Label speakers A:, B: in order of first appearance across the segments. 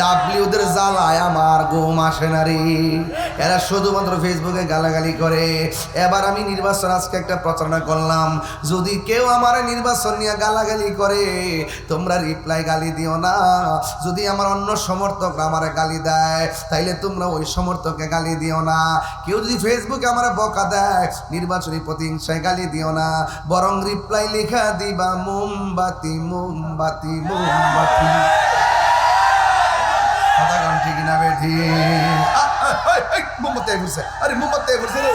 A: ডাব্লিউদের জ্বালায় আমার ঘুম আসে না এরা শুধুমাত্র ফেসবুকে গালাগালি করে। এবার আমি নির্বাচন আজকে একটা প্রচারণা করলাম। যদি কেউ আমার নির্বাচন নিয়ে গালাগালি করে, তোমরা রিপ্লাই গালি দিও না। যদি আমার অন্য সমর্থকরা আমার গালি দেয়, তাইলে তোমরা ওই সমর্থককে গালি দিও না। কেউ যদি ফেসবুকে আমার বকা দেয়, নির্বাচনী প্রতিহিংসায় গালি দিও না। বরং রিপ্লাই লেখা দিবা, মোমবাতি মোমবাতি মোমবাতি। কথা কন ঠিক না বেঠি মোমবাতি ঘুরছে আরে মোমবাতি ঘুরছে রে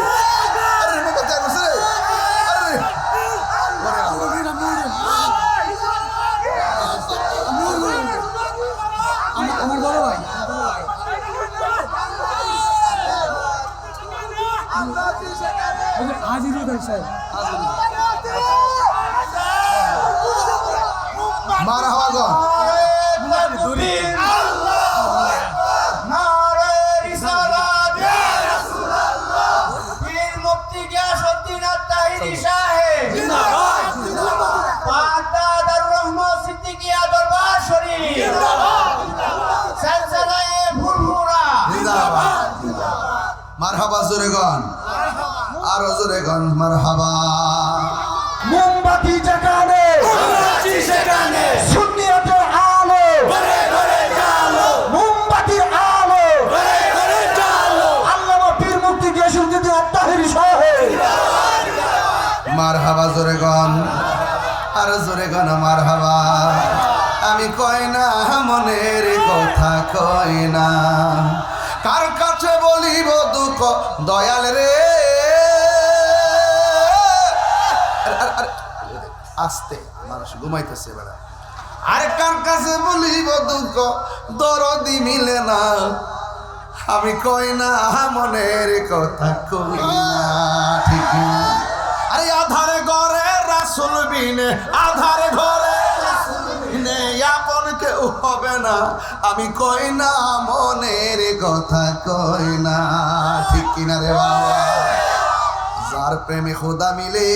A: মার হাবা জোরে গন আরও জোরে গন মার হাবা
B: মোমবাতি যেখানে।
C: সেখানে
B: সুন্নিয়তের আলো মোমবাতির আলো আল্লামা পীর মুক্তি গিয়েছেন যদি আত্মাহেরি সাহেব
A: মার হাবা জোরে গন আর জোরে গন মার হাবা আমি কই না মনের কথা কই না। কার দয়াল রে। আস্তে, মানুষ ঘুমাইতেছে বেড়া আর, কার কাছে বলিব দুঃখ? দরদি মিলে না। আমি কই না, মনের কথা কই না। আরে, আধারে ঘরে রাসুল বিনে, আধারে ঘরে হবে না। আমি কই না, মনের কথা কই না। ঠিক কিনা রে বাবা? যার প্রেমে খোদা মিলে,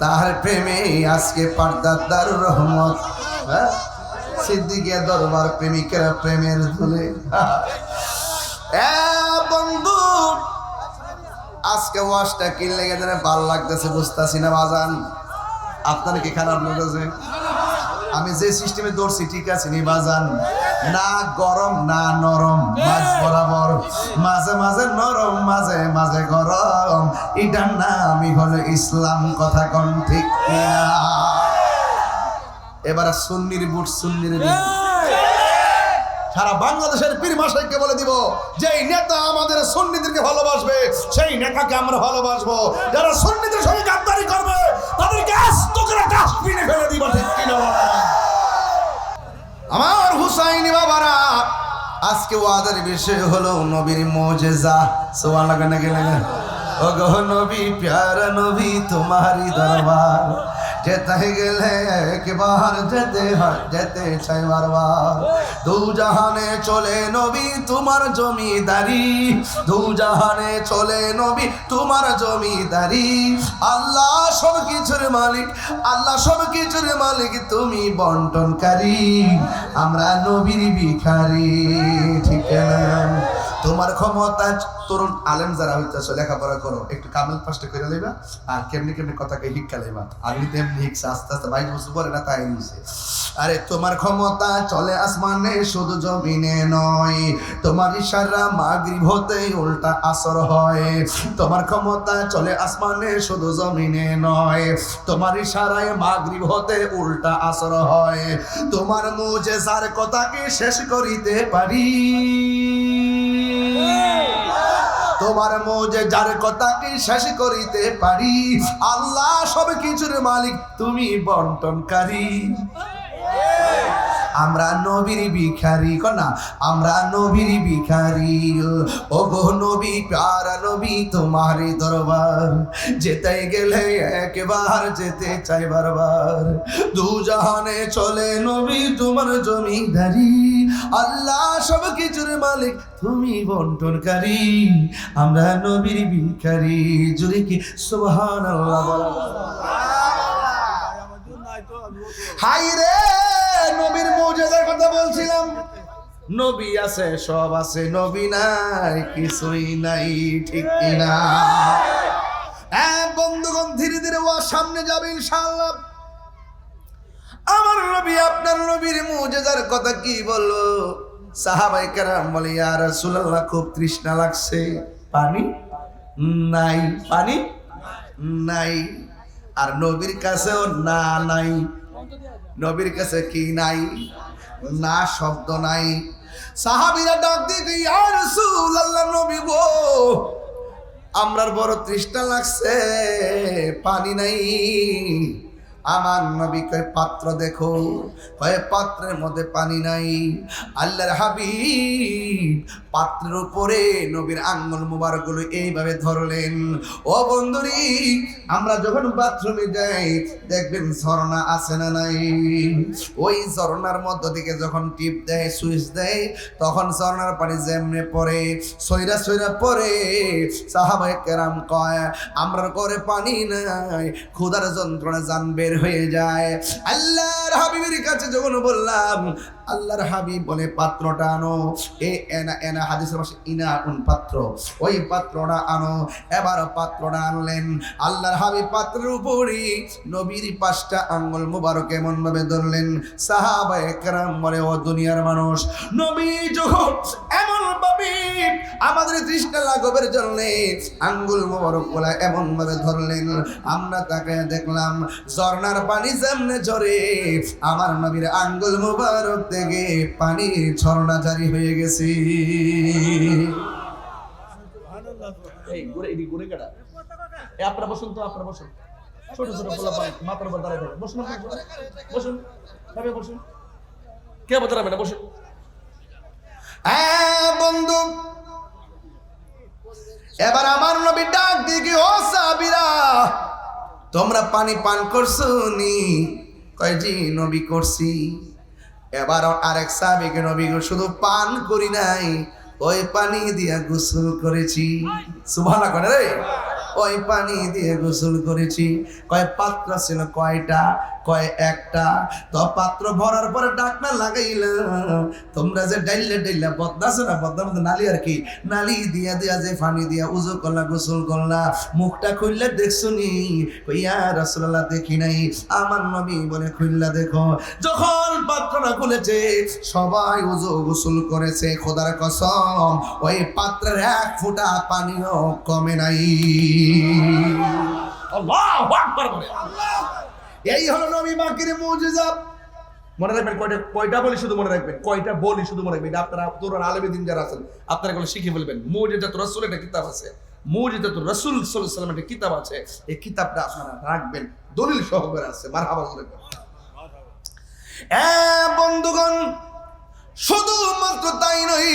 A: তার প্রেমে আজকে পারদার রহমত। হ্যাঁ? সিদ্দিকিয়া দরবার প্রেমিকেরা প্রেমের ধুলে। বন্ধু, আজকে ওয়াশটা কিনলে গেছে ভালো লাগতেছে, বুঝতেছি না বাজান। আপনার কি খারাপ লাগতেছে আমি যে সিস্টেমে দৌড়ছি, ঠিক আছে নি বাজান না গরম, না নরম, মাঝ বরাবর, মাঝে মাঝে নরম, মাঝে মাঝে গরম। এটার আমি হলো ইসলাম, কথা কন ঠিক এবার সুন্নির বুট সুন্নির বুট সারা বাংলাদেশের পীর মাসাইকে বলে দিব, যেই নেতা আমাদের সন্নিদেরকে ভালোবাসবে, সেই নেতাকে আমরা ভালোবাসবো। যারা সন্নিদের সঙ্গে গাদ্দারি করবে, তাদেরকে আস্ত করে ডাস্টবিনে ফেলে দিব আমার হুসাইনি বাবারা, আজকে ওয়াদের বিষয় হলো নবীর মোজেজা। সোয়াল লাগা না গেলে ও গো নবী, প্যারা নবী তোমারি দরবার। যেতে গেলে একবার যেতে হয়, যেতে চাই বারবার। দু জাহানে চলে নবী, তোমার জমিদারি। দু জাহানে চলে নবী, তোমার জমিদারি। আল্লাহ সব কিছুর মালিক, আল্লাহ সব কিছুর মালিক, তুমি বন্টনকারী। আমরা নবীর ভিখারি, ঠিক না? তোমার ক্ষমতা, তরুণ আলেম যারা হইতেছ, লেখাপড়া করো, একটু কামেল ফার্স্টে করে লইবা, আর কেমনি কেমনি কথাকে শিক্ষা লইবা। আমি তো এমনি শিখছে আস্তে আস্তে বাইশ বছর পরে না, তাই নিছে আরে তোমার ক্ষমতা চলে আসমানে, শুধু জমিনে নয়, তোমার ইশারা মাগরিব হতে উল্টা আসর হয়। তোমার ক্ষমতা চলে আসমানে, শুধু জমিনে নয়, তোমার ইশারায় মাগরিব হতে উল্টা আসর হয়। তোমার মুজে যার কথাকে শেষ করিতে পারি। তোমার মোজে যার কথা কথাকে শেষ করিতে পারি? আল্লাহ সব কিছুর মালিক তুমি বন্টনকারী। আমরা নবীর ভিখারি কনা আমরা নবীর ভিখারি। ও গো নবী, প্যারা নবী, তোমার দরবার যেতে গেলে একবার যেতে চাই বারবার। দু জাহানে চলে নবী, তোমার জমিদারি। আল্লাহ সব কিছুর মালিক, তুমি বন্টনকারী। আমরা নবীর ভিখারি জুড়ে কি সুবহান আল্লাহ হাই রে! কথা বলছিলাম। নবী আছে সব আছে নবী নাই কিছুই নাই ঠিক কিনা? হ্যাঁ বন্ধুগণ ধীরে ধীরে ও সামনে যাবে ইনশাআল্লাহ। আমার নবী আপনার নবীর মুজেজার কথা কি বলল? সাহাবাই কেরাম বলে ইয়া রাসূলুল্লাহ খুব তৃষ্ণা লাগছে। পানি? নাই। পানি? নাই। আর নবীর কাছেও না নাই। নবীর কাছে কি নাই? না শব্দ নাই। সাহাবিরা ডাক দিয়ে ইয়া রাসূলুল্লাহ, নবী গো, আমরার বড় তৃষ্ণা লাগছে, পানি নাই। আমার নবী কয়, পাত্র দেখো। কয়, পাত্রের মধ্যে পানি নাই। আল্লাহর হাবিব পাত্রের উপরে নবীর আঙ্গুল মুবারকগুলো এইভাবে ধরলেন। ও বন্ধুরি, আমরা যখন বাথরুমে যাই, দেখবেন ঝর্ণা আছে না নাই? ওই ঝর্ণার মধ্য থেকে যখন টিপ দেয়, সুইচ দেয়, তখন ঝর্ণার পানি যেমনে পড়ে, সইরা সইরা পড়ে। সাহাবায়ে কেরাম কয়, আমরার করে পানি নাই, ক্ষুধার যন্ত্রণা জান বের হয়ে যায়। আল্লাহর হাবিবের কাছে যখন বললাম আল্লাহর হাবিব বলে, পাত্রটা আনো। এ এনা এনা হাদিসের পাশে ইনা কোন পাত্র। ওই পাত্রটা আনো। এবার পাত্রটা আনলেন। আল্লাহর হাবিব পাত্রের উপরে নবীর পাঁচটা আঙ্গুল মুবারক এমন ভাবে ধরলেন। সাহাবা একরাম বলে, ও দুনিয়ার মানুষ, নবী যখন এমন ভাবে আমাদের তৃষ্ণা লাঘবের জন্য আঙ্গুল মোবারকগুলা এমন ভাবে ধরলেন, আমরা তাকে দেখলাম, ঝর্ণার পানি সামনে ঝরে, আমার নবীর আঙ্গুল মোবারক থেকে পানি ঝর্ণা জারি হয়ে গেছে।
D: এই ঘুরে এদিকে ঘুরে কেডা? এই আপনারা বসুন তো আপনারা বসুন। ছোট ছোট মাথার উপর দাঁড়ায় থাকে বসুন বসুন। বসুন কে বলতে না? বসুন।
A: বন্ধু। এবার আমার নবী ডাক দিকে ও সাবিরা তোমরা পানি পান করছ নি? কয় জি নবী করছি? এবার আরেক সাবেক নবী শুধু পান করি নাই, ওই পানি দিয়ে গোসল করেছি। সুভানা করে রে? ওই পানি দিয়ে গোসল করেছি। কয় পাত্র ছিল কয়টা? কয় একটা? তো পাত্র ভরার পরে ডাকনা লাগাইলাম তোমরা যে ডাইলে ডাইলা বদনা না বদনার মধ্যে নালি আর কি? নালি দিয়া দিয়া যে পানি দিয়া উজু করলা, গোসল করলা, মুখটা খুললে দেখছ নি ইয়া রাসূলুল্লাহ, দেখি নাই। আমার নবী বলে খুললা দেখো। যখন পাত্রটা খুলেছে, সবাই উজু গোসল করেছে, খোদার কসম। ওই পাত্রের এক ফোঁটা পানিও কমে নাই।
D: আল্লাহু আকবার বলে।
A: এই হলো নবী বাকির মুজিজা।
D: মনে রাখবেন কয়টা কয়টা বলি শুধু মনে রাখবেন? কয়টা বলি শুধু মনে রাখবেন? আপনারা তরুণ আলমী দিন যারা আছেন, আপনারা এগুলো শিখে বলবেন মুজিজাতুর রাসূল একটা কিতাব আছে। মুজিজাতুর রাসূল সাল্লাল্লাহু আলাইহি ওয়াসাল্লাম একটা কিতাব আছে।
A: এই কিতাবটা আপনারা রাখবেন। দলিল সহকারে আছে। মারহাবা বলে এ বন্ধুগণ, শুধুমাত্র তাই নই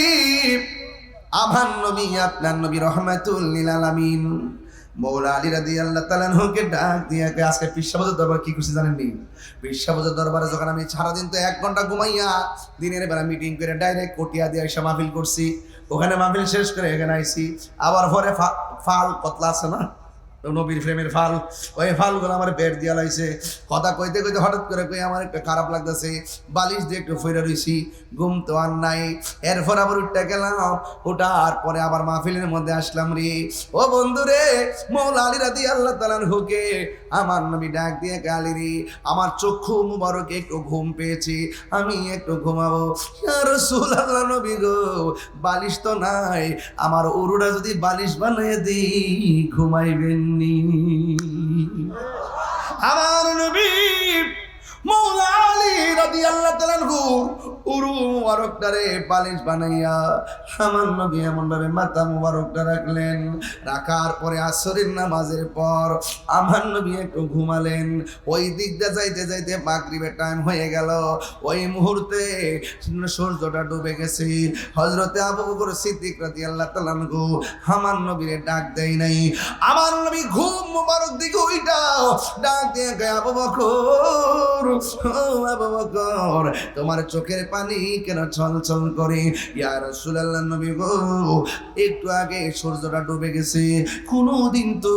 A: আমার নবী, আপনার নবী রহমাতুল লিল আলামিন। মৌলা আলী রাদি আল্লাহ তালানহুকে ডাক দিয়ে আজকে পিসাবাজার দরবার কি করছি জানেন নি পিসাবাজার দরবারে যখন আমি সারাদিন তো এক ঘণ্টা ঘুমাইয়া দিনের বেলা মিটিং করে ডাইরেক্ট কটিয়া দিয়ে এসে মাহফিল করছি। ওখানে মাহফিল শেষ করে এখানে আইছি। আবার ফা- ফাল কতলা আছে না? নবীর ফ্রেমের ফাল, ওই ফালগুলো আমার পেট দিয়া লাইছে। কথা কইতে কইতে হঠাৎ করে কই আমার একটা খারাপ লাগতেছে। বালিশ দিয়ে একটু ফইরা রইছি, ঘুম তো আর নাই। এরপর আবার উঠতে গেলাম ওটার পরে আবার মাহফিলের মধ্যে আসলাম রে। ও বন্ধু রে, মৌলা আলী রাদি আল্লাহ তালার হুকে আমার নবী ডাক দিয়ে গালি রে। আমার চক্ষু মুবারক একটু ঘুম পেয়েছি, আমি একটু ঘুমাবো। রসুল আল্লাহ নবী গো, বালিশ তো নাই। আমার উরুটা যদি বালিশ বানিয়ে দিই ঘুমাইবেননি আমার নবী মৌলা রাদি আল্লাহ উরু মুবারকটারে বালিশ বানাইয়া মাথা মুবারকটা রাখলেন। রাখার পরে আসরের নামাজের পর আমার নবী একটু ঘুমালেন। ওই যাইতে যাইতে টাইম হয়ে গেল। ওই মুহূর্তে সূর্যটা ডুবে গেছে। হজরতে আবু বকর সিদ্দিক রাদি আল্লাহ তালানহু আমার নবীরে ডাক দেয় নাই। আমার নবী ঘুম মুবারক দিকে ওইটা ডাক দিয়ে আবু বকর আবু তোমার চোখের পানি কেন ছলছল করে? ইয়া রাসূলুল্লাহ নবী গো, একটু আগে সূর্যটা ডুবে গেছে। কোনোদিন তো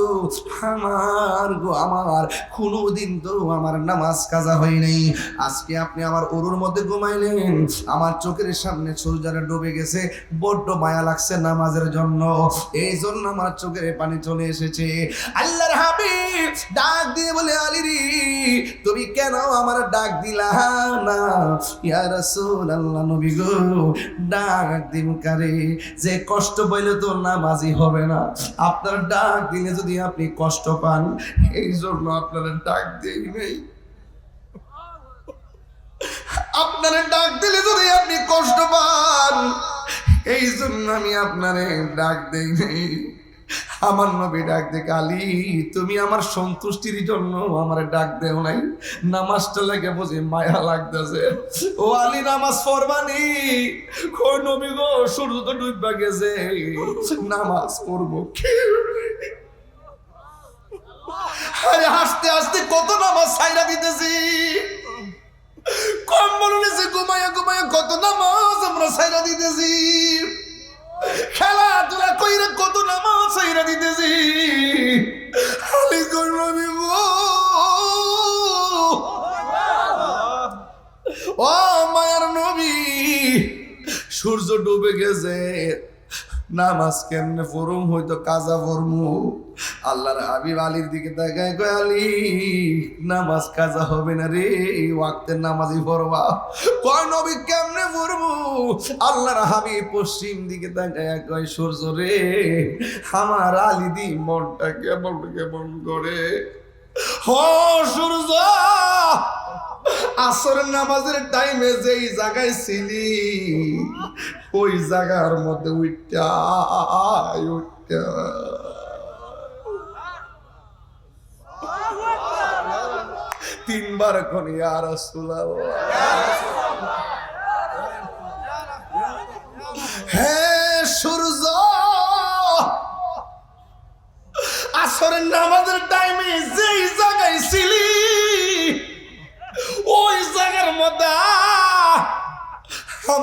A: আমার গো, আমার কোনোদিন তো আমার নামাজ কাজা হয় নাই। আজকে আপনি আমার উরুর মধ্যে ঘুমাইলেন, আমার চোখের সামনে সূর্যটা ডুবে গেছে। বড্ড মায়া লাগছে নামাজের জন্য। এই জন্য আমার চোখের পানি চলে এসেছে। আল্লাহর হাবিব ডাক দিয়ে বলে আলিরি তুমি কেন আমার ডাক দিলা? না ইয়া রাসূলুল্লাহ, নবী গো, ডাক দিম কারে। যে কষ্ট পাইলে তো নামাজি হবে না। আপনার ডাক দিলে যদি আপনি কষ্ট পান, এই জন্য আপনার ডাক দিই নেই। আপনার ডাক দিলে যদি আপনি কষ্ট পান, এই জন্য আমি আপনারে ডাক দেই নেই। আমার নবী ডাক দে কালি, তুমি আমার সন্তুষ্টির জন্য আমার ডাক দেও নাই। নামাজটা লেগে বুঝি মায়া লাগতেছে। ও আলী, নামাজ পড়বানি? কই নবী গো, সূর্য তো ডুববা গেছে। নামাজ পড়ব আরে, হাসতে হাসতে কত নামাজ সাইরা দিতেছি। কম্বল নিচে ঘুমাইয়া ঘুমাইয়া কত নামাজ আমরা সাইরা দিতেছি। খেলাধুলা কইরা কত নামাজ সাইরা দিতেছি। আলি করবি ও মায়ার নবী সূর্য ডুবে গেছে। নামাজ কেমনে ফরম হইতো কাজা ফরমু আল্লাহর হাবিব আলীর দিকে তাকায় কয়, আলী, নামাজ কাজা হবে না রে, ওয়াক্তের নামাজই পড়বা। কয়, নবী, কেমনে পড়ব আল্লাহর হাবিব পশ্চিম দিকে তাকায় কয়, সূর্য রে, আমার আলী দি মনটা কেমন কেমন করে? হ, সূর্য আসরের নামাজের টাইমে যেই জায়গায় ছিলি, ওই জায়গার মধ্যে উইটা উইটা তিনবার কোন ইয়ার হ্যাঁ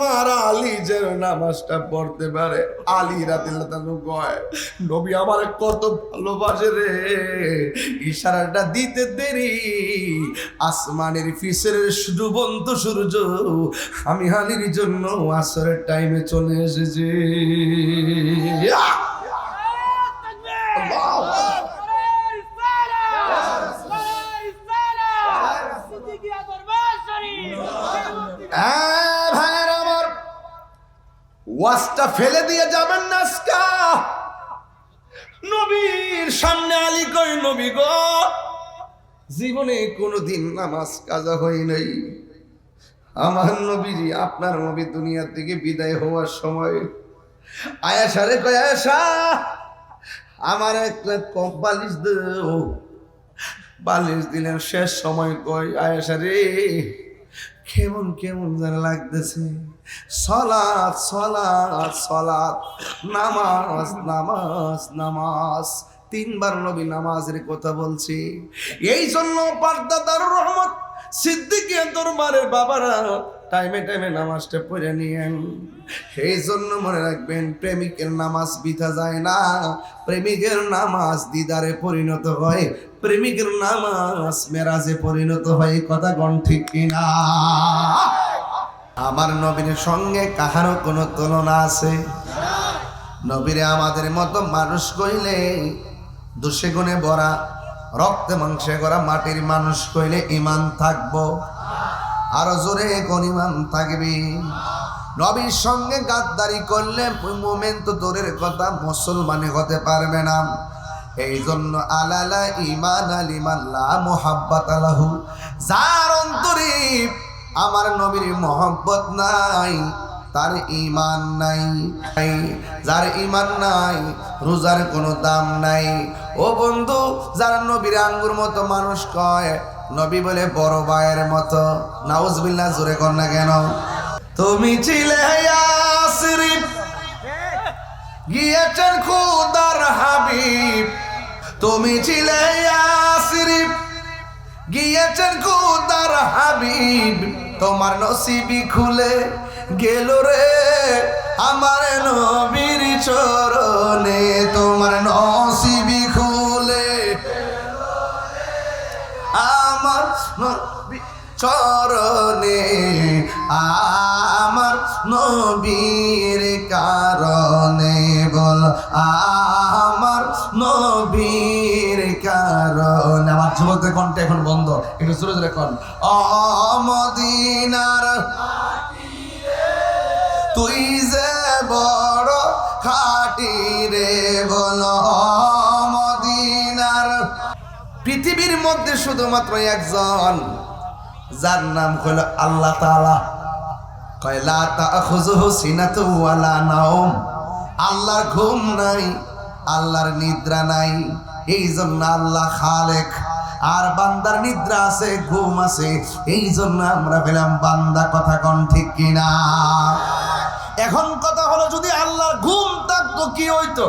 A: আমার আলী যেন নামাজটা পড়তে পারে। আলী রাতে কয়, নবী আমার কত ভালোবাসে রে। ইশারাটা দিতে দেরি। আসমানের ফিসের ডুবন্ত সূর্য, আমি আলীর জন্য আসরের টাইমে চলে এসেছি আহ! হ্যাঁ, ভাইয়ের আমার ওয়াজটা ফেলে দিয়ে যাবেন না আজকা। নবীর সামনে আলী কই নবী গো, জীবনে কোনোদিন নামাজ কাজা হয় নাই। আমার নবীজি আপনার নবী দুনিয়া থেকে বিদায় হওয়ার সময় আয়াসা রে কয় আয়াসা আমার একটা কম বালিশ দেও। বালিশ দিলেন শেষ সময় কয় আয়াসা রে কেমন কেমন যেন লাগতেছে। সলাদ সলাদ সলাদ নামাজ নামাজ নামাজ। তিনবার নবী নামাজের কথা বলছি। এই জন্য পার্দাদার রহমত সিদ্দিকের দরবারের বাবারা টাইমে টাইমে নামাজটা পড়ে নিয়েন। এই জন্য মনে রাখবেন, প্রেমিকের নামাজ বিধা যায় না। প্রেমিকের নামাজ দিদারে পরিণত হয়, প্রেমিকের নামাজ মেরাজে পরিণত হয়, কথা গণ ঠিক কিনা? আমার নবীর সঙ্গে কাহারও কোনো তুলনা আছে? নবীরে আমাদের মতো মানুষ কইলে দোষে গুণে ভরা, রক্তে মাংসে করা মাটির মানুষ কইলে ইমান থাকব। আরও জোরে কোন ইমান থাকবি? নবীর সঙ্গে গাদ্দারি করলে মোমেন তো দূরের কথা মুসলমানে হতে পারবে না। এই জন্য আলালা ইমান আলিমাল্লা মোহাব্বত আলাহু যার অন্তরে আমার নবীর মোহাব্বত নাই, তার ইমান নাই। যার ইমান নাই, রোজার কোনো দাম নাই। ও বন্ধু, যার নবীর আঙ্গুর মতো মানুষ কয়, নবী বলে বড় ভাইয়ের মতো, নাউজবিল্লাহ জোরে কর না কেন? তুমি ছিলে গিয়েছেন খুদার হাবিব। তুমি ছিলে গিয়েছেন কুদার হাবিব। তোমার নসিবি খুলে গেল রে আমার নবীর চরণে। তোমার নসিবি খুলে আমার চরণে। যুবকদের কণ্ঠে এখন বন্ধ। একটু জোরে জোরে কন। অমদিনার তুই যে বড় খাটি রে বল মদিনার পৃথিবীর মধ্যে শুধুমাত্র একজন, যার নাম হলো আল্লাহ তাআলা। কয়লা তাখুযুহু সিনাতু ওয়ালা নাওম। আল্লাহর ঘুম নাই, আল্লাহর নিদ্রা নাই এই জন্য আল্লাহ খালেক। আর বান্দার নিদ্রা আছে, ঘুম আছে এই জন্য আমরা পেলাম বান্দা, কথা কন ঠিক কিনা? এখন কথা হলো, যদি আল্লাহ ঘুম থাকতো, কি হইতো?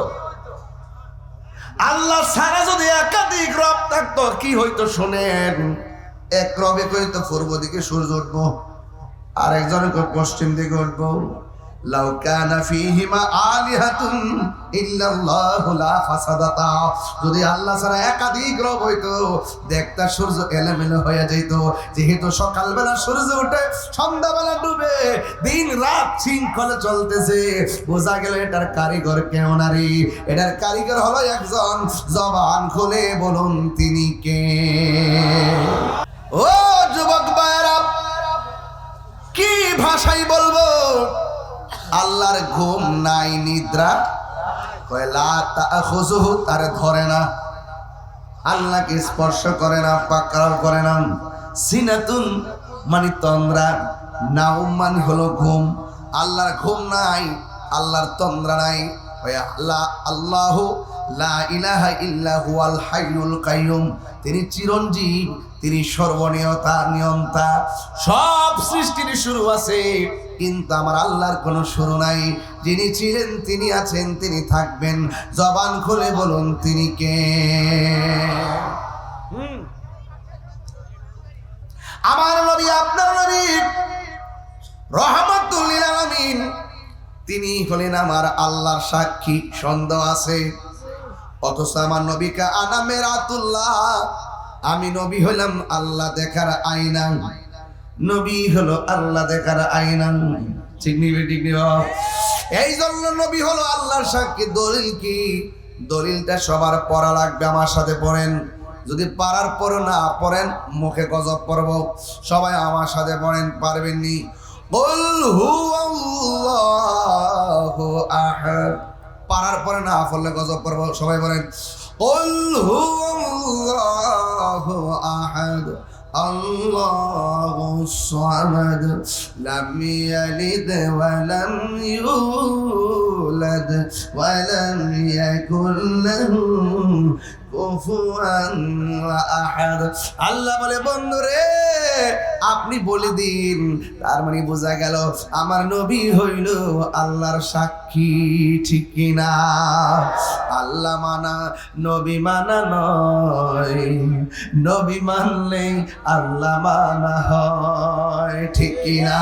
A: আল্লাহ সারা যদি একাধিক রব থাকতো, কি হইতো শোনেন? এক রবে কইতো, পূর্ব দিকে সূর্য উঠবো আর একজন পশ্চিম দিকে উঠবো। যদি আল্লাহ ছাড়া একাধিক রব হইতো দেখতা সূর্য এলোমেলো হয়ে যেত যেহেতু সকালবেলা সূর্য ওঠে সন্ধ্যাবেলা ডুবে, দিন রাত শৃঙ্খলে চলতেছে। বোঝা গেল এটার কারিগর কেউ নারী এটার কারিগর হলো একজন। জবান খুলে বলুন, তিনি কে? ও যুবক ভাইরা কি ভাষাই বলব? আল্লাহর ঘুম নাই, নিদ্রা। তার ধরে না। আল্লাহকে স্পর্শ করে না, পাকড়াও করে না। সিনাতুন মানে তন্দ্রা। নাউম মানে হলো ঘুম। আল্লাহর ঘুম নাই, আল্লাহর তন্দ্রা নাই। আল্লাহ আল্লাহ লা ইলাহা ইল্লা হুয়াল হাইয়ুল কাইয়ুম। তিনি চিরঞ্জীব, তিনি সর্বনিয়তা নিয়ন্তা সব সৃষ্টির শুরু আছে, কিন্তু আমার আল্লাহর কোনো শুরু নাই। যিনি ছিলেন, তিনি আছেন, তিনি থাকবেন। জবান খুলে বলুন, তিনি কে। আমার নবী, আপনার নবী রহমতুল্লিল আলামিন, তিনি হলেন আমার আল্লাহর সাক্ষী, সন্দেহ আছে। অথচ আমার নবীকে আনামে রাতুল্লাহ আমি নবী হলাম আল্লাহ দেখার আইনা। নবী হলো আল্লাহ দেখার আইনা। ঠিক নিবে ঠিক এই জন্য নবী হলো আল্লাহর সাক্ষী। দলিল কি? দলিলটা সবার পড়া লাগবে, আমার সাথে পড়েন। যদি পারার পর না পড়েন, মুখে গজব পড়ব। সবাই আমার সাথে পড়েন পারবেননি বল হু আহাদ। পারার পরে না পড়লে গজব পড়ব সবাই বলেন قل هو الله أحد الله الصمد لم يلد ولم يولد ولم يكن له কুফুয়ান আহাদ আল্লাহ বলে বন্ধুরে আপনি বলে দিন। তার মানে বোঝা গেল, আমার নবী হইল আল্লাহর সাক্ষী, ঠিক কিনা আল্লাহ মানা, নবী মানা নয়। নবী মানলে আল্লাহ মানা হয়, ঠিক কিনা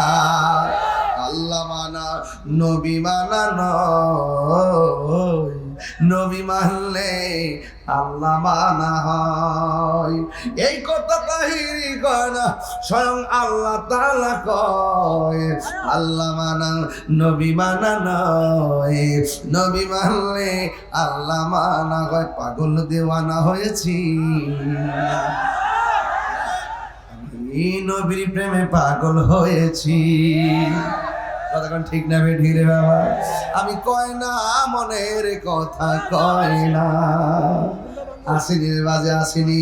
A: আল্লাহ মানা, নবী মানা নয়। নবী মানলে আল্লাহ মানা হয়। এই কথা তাহিরি কয় না স্বয়ং আল্লাহ তালা কয়। আল্লাহ মানা, নবী মানা নয়। নবী মানলে আল্লাহ মানা কয় পাগল দেওয়ানা হয়েছি। নবীর প্রেমে পাগল হয়েছি। কতক্ষণ ঠিক না বে ঢিরে বাবা আমি কয় না, মনের কথা কয় না। আসিনি বাজে, আসিনি।